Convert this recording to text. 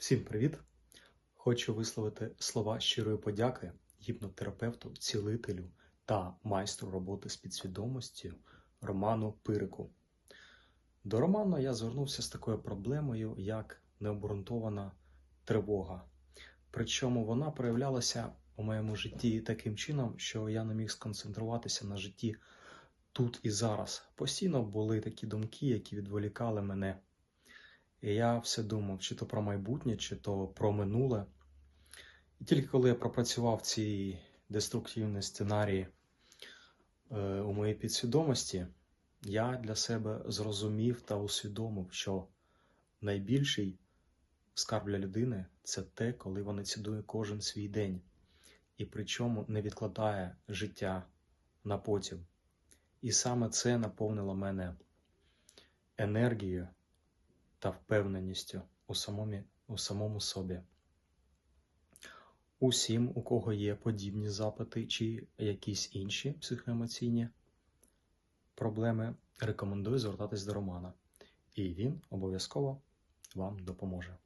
Всім привіт! Хочу висловити слова щирої подяки гіпнотерапевту, цілителю та майстру роботи з підсвідомістю Роману Пирику. До Роману я звернувся з такою проблемою, як необґрунтована тривога. Причому вона проявлялася у моєму житті таким чином, що я не міг сконцентруватися на житті тут і зараз. Постійно були такі думки, які відволікали мене. І я все думав, чи то про майбутнє, чи то про минуле. І тільки коли я пропрацював ці деструктивні сценарії е, у моїй підсвідомості, я для себе зрозумів та усвідомив, що найбільший скарб для людини це те, коли вона цінує кожен свій день, і причому не відкладає життя на потім. І саме це наповнило мене енергією та впевненістю у самому, у самому собі. Усім, у кого є подібні запити чи якісь інші психоемоційні проблеми, рекомендую звертатись до Романа, і він обов'язково вам допоможе.